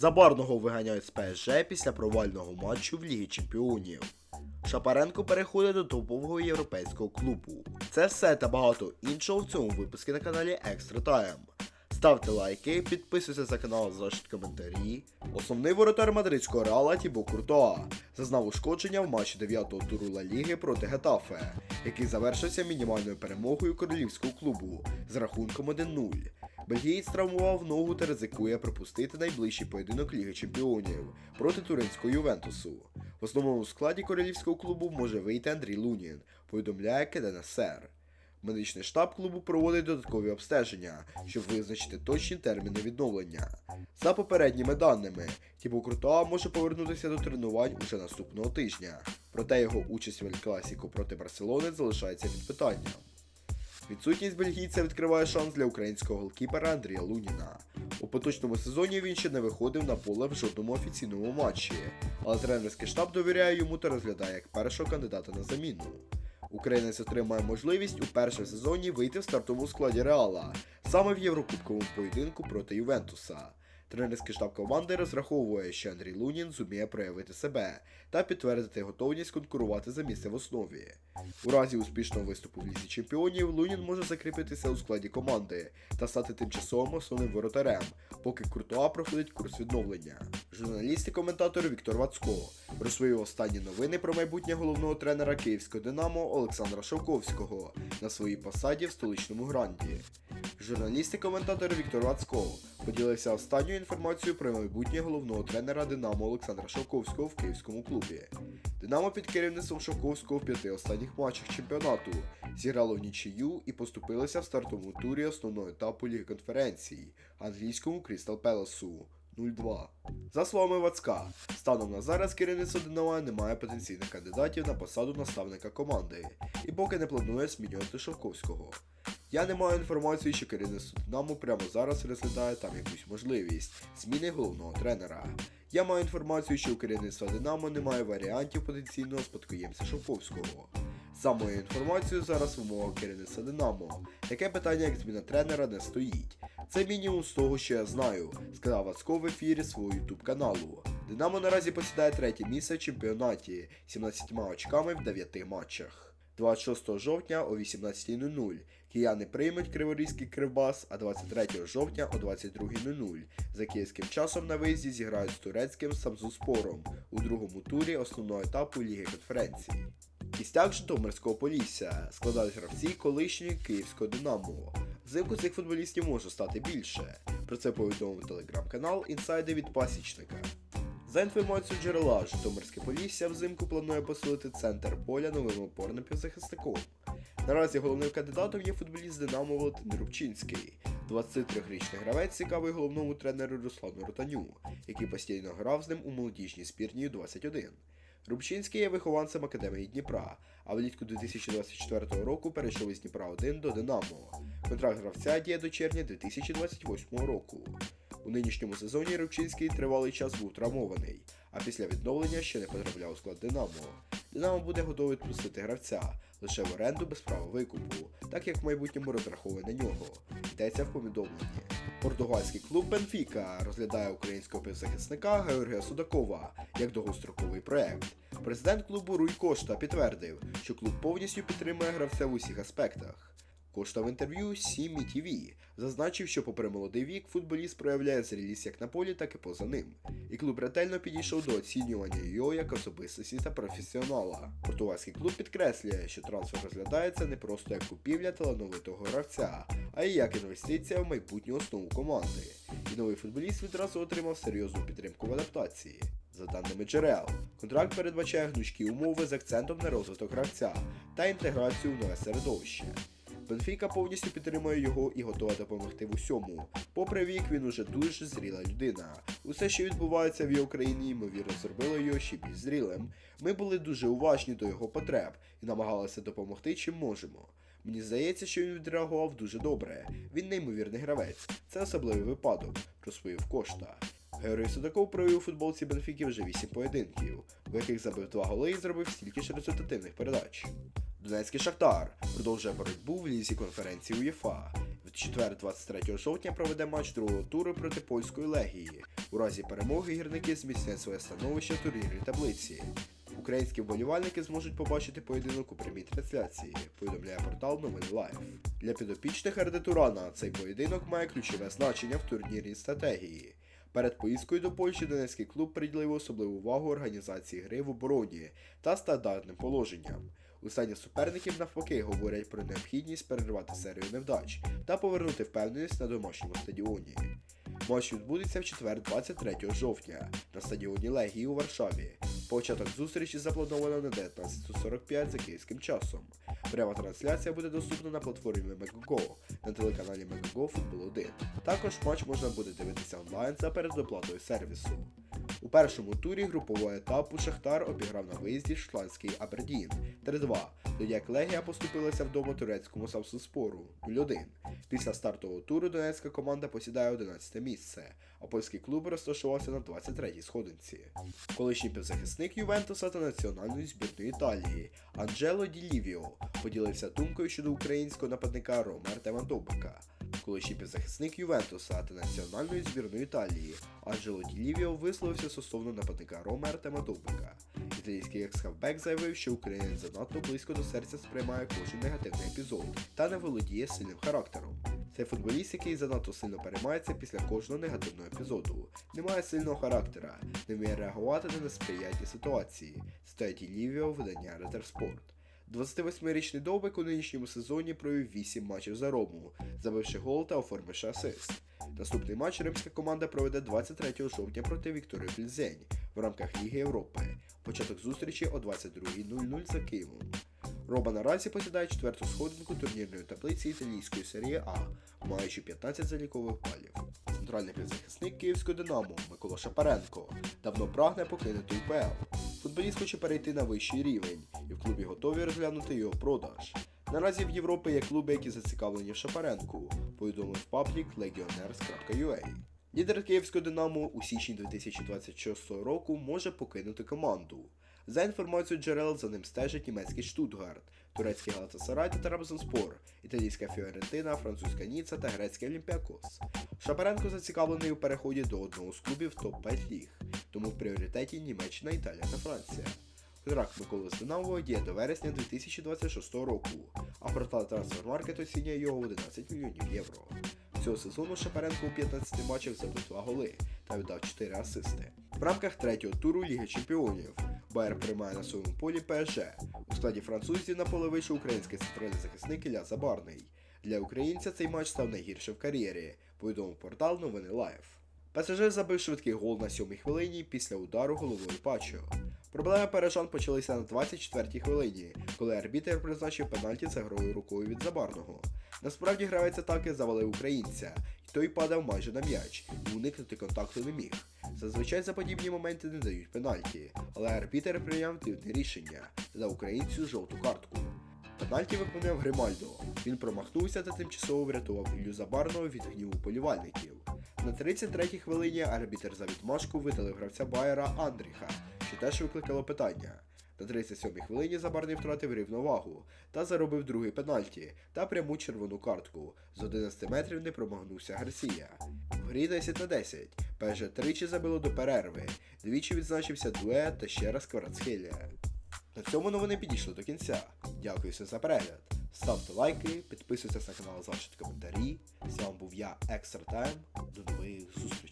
Забарного виганяють з ПСЖ після провального матчу в Лігі Чемпіонів. Шапаренко переходить до топового європейського клубу. Це все та багато іншого в цьому випуску на каналі Extra Time. Ставте лайки, підписуйтесь на канал, залишіть коментарі. Основний воротар мадридського реала Тібо Куртоа зазнав ушкодження в матчі 9-го туру Ла Ліги проти Гетафе, який завершився мінімальною перемогою королівського клубу з рахунком 1-0. Бельгієць травмував ногу та ризикує пропустити найближчий поєдинок Ліги Чемпіонів проти туринського Ювентусу. В основному складі королівського клубу може вийти Андрій Лунін, повідомляє КДНСР. Медичний штаб клубу проводить додаткові обстеження, щоб визначити точні терміни відновлення. За попередніми даними, Тібо Куртоа може повернутися до тренувань уже наступного тижня, проте його участь в Ель-Класіку проти Барселони залишається під питанням. Відсутність бельгійця відкриває шанс для українського голкіпера Андрія Луніна. У поточному сезоні він ще не виходив на поле в жодному офіційному матчі, але тренерський штаб довіряє йому та розглядає як першого кандидата на заміну. Українець отримає можливість у першому сезоні вийти в стартовому складі Реала, саме в Єврокубковому поєдинку проти Ювентуса. Тренерський штаб команди розраховує, що Андрій Лунін зуміє проявити себе та підтвердити готовність конкурувати за місце в основі. У разі успішного виступу в лізі чемпіонів Лунін може закріпитися у складі команди та стати тимчасовим основним воротарем, поки Куртуа проходить курс відновлення. Журналіст і коментатор Віктор Вацько розповів останні новини про майбутнє головного тренера київського Динамо Олександра Шовковського на своїй посаді в столичному гранді. Журналіст і коментатор Віктор Вацько поділився останньою інформацією про майбутнє головного тренера Динамо Олександра Шовковського в київському клубі. Динамо під керівництвом Шовковського в п'яти останніх матчах чемпіонату зіграло в нічию і поступилося в стартовому турі основного етапу Ліги конференції англійському Крістал Пелесу 0-2. За словами Вацка, станом на зараз керівництво Динамо не має потенційних кандидатів на посаду наставника команди і поки не планує змінювати Шовковського. Я не маю інформації, що керівництво Динамо прямо зараз розглядає там якусь можливість зміни головного тренера. Я маю інформацію, що у керівництва Динамо немає варіантів потенційного спадкоємця Шовковського. За моєю інформацією, зараз в умовах керівництва Динамо. Таке питання, як зміна тренера, не стоїть. Це мінімум з того, що я знаю, сказав Вацко в ефірі свого ютуб каналу. Динамо наразі посідає третє місце в чемпіонаті 17 очками в 9 матчах. 26 жовтня о 18.00 кияни приймуть Криворізький Кривбас, а 23 жовтня о 22.00 за київським часом на виїзді зіграють з турецьким Самзуспором у другому турі основного етапу Ліги конференції. Кістяк Житомирського Полісся складають гравці колишньої київського Динамо. Взимку цих футболістів може стати більше. Про це повідомив телеграм-канал Інсайди від Пасічника. За інформацією джерела, Житомирське Полісся взимку планує посилити центр поля новим опорним півзахисником. Наразі головним кандидатом є футболіст Динамо Валентин Рубчинський. 23-річний гравець цікавий головному тренеру Руслану Ротаню, який постійно грав з ним у молодіжній збірні 21. Рубчинський є вихованцем Академії Дніпра, а влітку 2024 року перейшов із Дніпра 1 до Динамо. Контракт гравця діє до червня 2028 року. У нинішньому сезоні Рубчинський тривалий час був травмований, а після відновлення ще не потрапляв у склад Динамо. Динамо буде готовий відпустити гравця лише в оренду без права викупу, так як в майбутньому розраховує на нього. Йдеться в повідомленні. Португальський клуб Бенфіка розглядає українського півзахисника Георгія Судакова як довгостроковий проект. Президент клубу Руй Кошта підтвердив, що клуб повністю підтримує гравця в усіх аспектах. Кошта в інтерв'ю Сімі ТВ зазначив, що попри молодий вік футболіст проявляє зрілість як на полі, так і поза ним. І клуб ретельно підійшов до оцінювання його як особистості та професіонала. Португальський клуб підкреслює, що трансфер розглядається не просто як купівля талановитого гравця, а й як інвестиція в майбутню основу команди. І новий футболіст відразу отримав серйозну підтримку в адаптації. За даними джерел, контракт передбачає гнучкі умови з акцентом на розвиток гравця та інтеграцію в нове середовище. Бенфіка повністю підтримує його і готова допомогти в усьому. Попри вік, він уже дуже зріла людина. Усе, що відбувається в його країні, ймовірно, зробило його ще більш зрілим. Ми були дуже уважні до його потреб і намагалися допомогти чим можемо. Мені здається, що він відреагував дуже добре. Він неймовірний гравець. Це особливий випадок, розповів Кошта. Георгій Судаков провів у футболці Бенфіки вже 8 поєдинків, в яких забив 2 голи і зробив стільки ж результативних передач. Донецький Шахтар продовжує боротьбу в лізі конференції УЄФА. В четвер, 23 жовтня, проведе матч другого туру проти польської легії. У разі перемоги гірники зміцнять своє становище в турнірній таблиці. Українські вболівальники зможуть побачити поєдинок у прямій трансляції, повідомляє портал Новини Лайф. Для підопічних Турана цей поєдинок має ключове значення в турнірній стратегії. Перед поїздкою до Польщі Донецький клуб приділив особливу увагу організації гри в обороні та стандартним положенням. У стані суперників навпаки говорять про необхідність перервати серію невдач та повернути впевненість на домашньому стадіоні. Матч відбудеться в четвер 23 жовтня на стадіоні Легії у Варшаві. Початок зустрічі заплановано на 19.45 за київським часом. Пряма трансляція буде доступна на платформі Megogo на телеканалі Megogo Football 1. Також матч можна буде дивитися онлайн за передоплатою сервісу. У першому турі групового етапу Шахтар обіграв на виїзді шотландський Абердін 3-2, тоді як Легія поступилася вдома турецькому Самсунспору 0-1. Після стартового туру донецька команда посідає 11 місце, а польський клуб розташувався на 23-й сходинці. Колишній півзахисник Ювентуса та національної збірної Італії Анджело Ді Лівіо поділився думкою щодо українського нападника Рома Артема Довбика. Колишній півзахисник Ювентуса та національної збірної Італії Анджело Лівіо висловився стосовно нападника Рома Артема Довбика. Італійський екс-хавбек заявив, що українець занадто близько до серця сприймає кожен негативний епізод та не володіє сильним характером. Цей футболіст, який занадто сильно переймається після кожного негативного епізоду, не має сильного характера, не вміє реагувати на несприятні ситуації, стає Лівіо видання Ретерспорт. 28-річний Довбик у нинішньому сезоні провів 8 матчів за Рому, забивши гол та оформивши асист. Наступний матч римська команда проведе 23 жовтня проти Вікторії Пльзень в рамках Ліги Європи. Початок зустрічі о 22.00 за Києвом. Роба наразі посідає четверту сходинку турнірної таблиці італійської серії А, маючи 15 залікових балів. Центральний півзахисник київського Динамо Микола Шапаренко давно прагне покинути УПЛ. Футболіст хоче перейти на вищий рівень, і в клубі готові розглянути його продаж. Наразі в Європі є клуби, які зацікавлені в Шапаренку, повідомив паблік legioners.ua. Лідер київського Динамо у січні 2026 року може покинути команду. За інформацією джерел за ним стежить німецький Штутгарт, турецький Галатасарай та Трабзонспор, італійська Фіорентина, французька Ніца та грецький Олімпіакос. Шапаренко зацікавлений у переході до одного з клубів топ-5 ліг, тому в пріоритеті Німеччина, Італія та Франція. Контракт Миколи з діє до вересня 2026 року, а портал Transfermarkt оцінює його в 11 мільйонів євро. Цього сезону Шапаренко у 15 матчах забив 2 голи та віддав 4 асисти. В рамках третього туру Ліги Чемпіонів Байер приймає на своєму полі ПСЖ. У складі французів на поле вийшов український центральний захисник Ілля Забарний. Для українця цей матч став найгіршим в кар'єрі, повідомив портал Новини Лайф. ПСЖ забив швидкий гол на 7 хвилині після удару головою Пачо. Проблеми парижан почалися на 24-й хвилині, коли арбітер призначив пенальті за грою рукою від Забарного. Насправді гравець атаки завалив українця, і той падав майже на м'яч, і уникнути контакту не міг. Зазвичай за подібні моменти не дають пенальті, але арбітер прийняв дивне рішення за українцю жовту картку. Пенальті виконав Гримальдо. Він промахнувся та тимчасово врятував Іллю Забарного від гніву полівальників. На 33-й хвилині арбітер за відмашку видалив гравця Байера Андріха, що теж викликало питання. На 37-й хвилині Забарний втратив рівновагу та заробив другий пенальті та пряму червону картку. З 11 метрів не промахнувся Гарсія. В грі 10 на 10. ПСЖ тричі забило до перерви, двічі відзначився дует та ще раз Кварацхелія. На цьому новини підійшли до кінця. Дякую всім за перегляд. Ставте лайки, підписуйтесь на канал, залишайте коментарі. З вами був я, Екстра Тайм. До нових зустрічей.